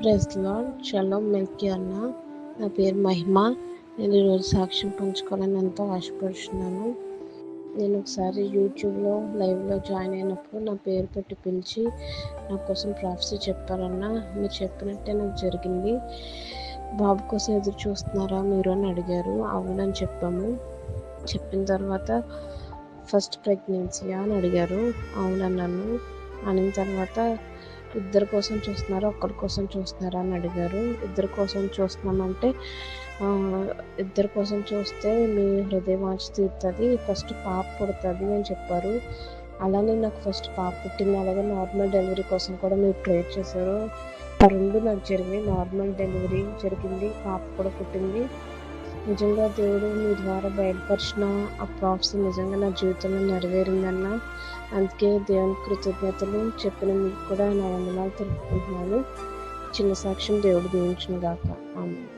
ప్రెస్లో లాడ్ చలో మెల్కి అన్న. నా పేరు మహిమ. నేను ఈరోజు సాక్ష్యం పంచుకోవాలని ఎంతో ఆశపడుతున్నాను నేను ఒకసారి యూట్యూబ్లో లైవ్లో జాయిన్ అయినప్పుడు నా పేరు పెట్టి పిలిచి నా కోసం ప్రాఫెసీ చెప్పారన్న. మీరు చెప్పినట్టే నాకు జరిగింది. బాబు కోసం ఎదురు చూస్తున్నారా మీరు అని అడిగారు. అవునని చెప్పాము. చెప్పిన తర్వాత ఫస్ట్ ప్రెగ్నెన్సీయా అని అడిగారు. అవునన్నాను. అనిన తర్వాత ఇద్దరి కోసం చూస్తున్నారా? ఒక్కరి కోసం చూస్తున్నారా అని అడిగారు. ఇద్దరి కోసం చూస్తున్నామంటే ఇద్దరి కోసం చూస్తే మీ హృదయవాంఛ తీరుతుంది ఫస్ట్ పాప పుడుతుంది అని చెప్పారు. అలానే నాకు ఫస్ట్ పాప పుట్టింది. అలాగే నార్మల్ డెలివరీ కోసం కూడా మీరు ప్రేర్ చేశారు. ఆ రెండు నాకు జరిగింది నార్మల్ డెలివరీ జరిగింది పాప కూడా పుట్టింది. నిజంగా దేవుడు మీ ద్వారా బయలుపరిచిన ఆ ప్రాఫ్స్ నిజంగా నా జీవితంలో నెరవేరిందన్న అందుకే దేవుని కృతజ్ఞతలు చెప్పిన మీకు కూడా నా వందనాలు తెలుపుకుంటున్నాను. చిన్న సాక్ష్యం దేవుడు దీవించిన గాక ఆమె